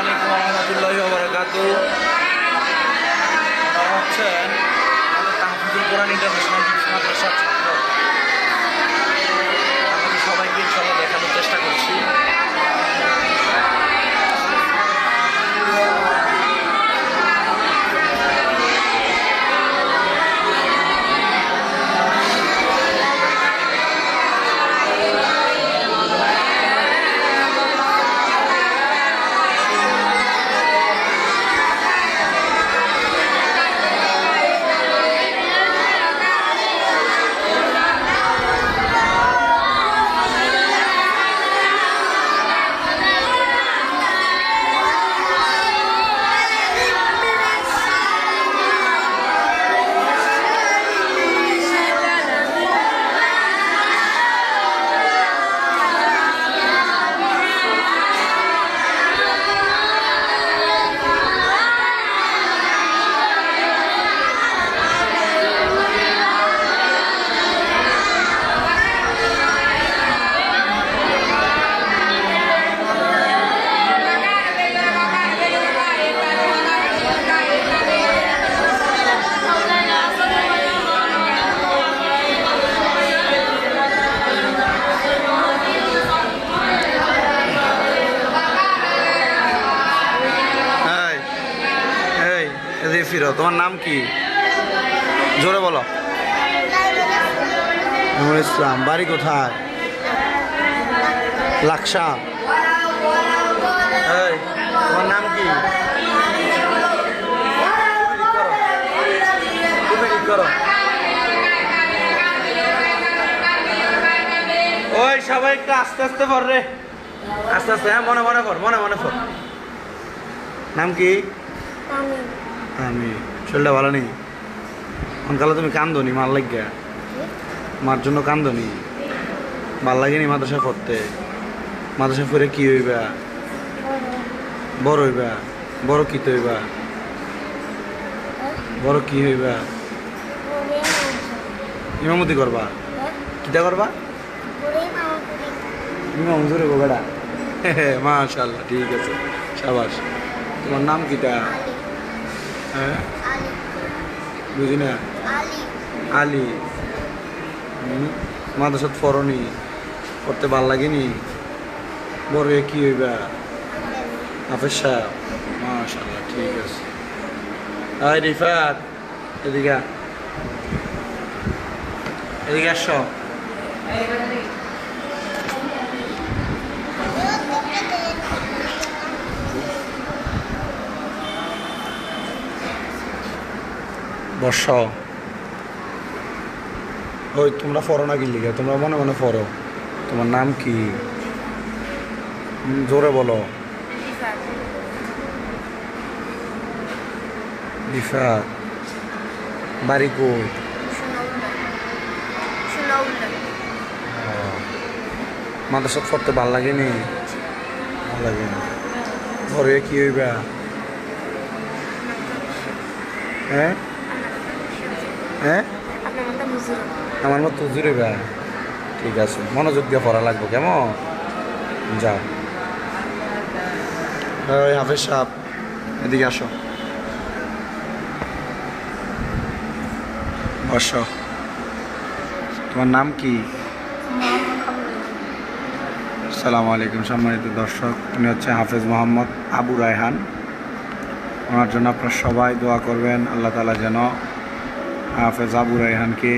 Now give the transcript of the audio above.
আলাইকুম রহমতুল্লাহ বারাকাত হচ্ছেন আমাদের তাহফিজুল কোরআন ইন্টারন্যাশনাল মাদ্রাসার ছাত্র। আমাদের সবাইকে ইনশাল্লাহ দেখানোর চেষ্টা করছি। ফিরো, তোমার নাম কি? জোরে বলো। নুরুল ইসলাম, বাড়ি কোথায়? লাকসা। তোমার নাম কি? করো? ওই, সবাই আস্তে আস্তে পড় রে। আস্তে আস্তে হ্যাঁ মনে মনে পড়, মনে মনে পড়। নাম কি? আমি শরীরটা ভালো নেই। অনকালে তুমি কান্দনি, মার লাগিয়া? মার জন্য কান্দনি? ভালো লাগেনি মাদ্রাসা পড়তে? মাদ্রাসা পড়ে কি হইবা? বড় হইবা? বড় কি হইবা? বড় কি হইবা? ইমামতি করবা? কিটা করবা? ইমাম জোরে বেড়া মাশাল্লাহ ঠিক আছে। সাবাস। তোমার নাম কিটা হ্যাঁ? বুঝি না আলী মাদ্রাসাত পড়নি? পড়তে ভালো লাগেনি? বড় কি হইবা? হাফেজ সাহেব? মাশাল্লাহ ঠিক আছে। আই রিফাত, এদিকে এদিকে আসো। বর্ষ। ওই তোমরা পড়ো না কি লিখে? তোমরা মনে মনে পড়ো। তোমার নাম কি? জোরে বলো। রিফাত বাড়ি কই? মাদ্রাসা পড়তে ভালো লাগেনি? ভালো লাগেনি। ঘরে কি হইবা? হ্যাঁ? হ্যাঁ? আমার মতো জুড়ে বা ঠিক আছে মনোযোগ দিয়ে পড়া লাগবে কেমন? যাও। ওই হাফেজ সাহেব এদিকে আসো। বস। তোমার নাম কি? সালাম আলাইকুম সম্মানিত দর্শক। উনি হচ্ছে হাফেজ মোহাম্মদ আবু রায়হান। ওনার জন্য আপনারা সবাই দোয়া করবেন আল্লাহ তালা যেন হাফেজ আবু রায়হানকে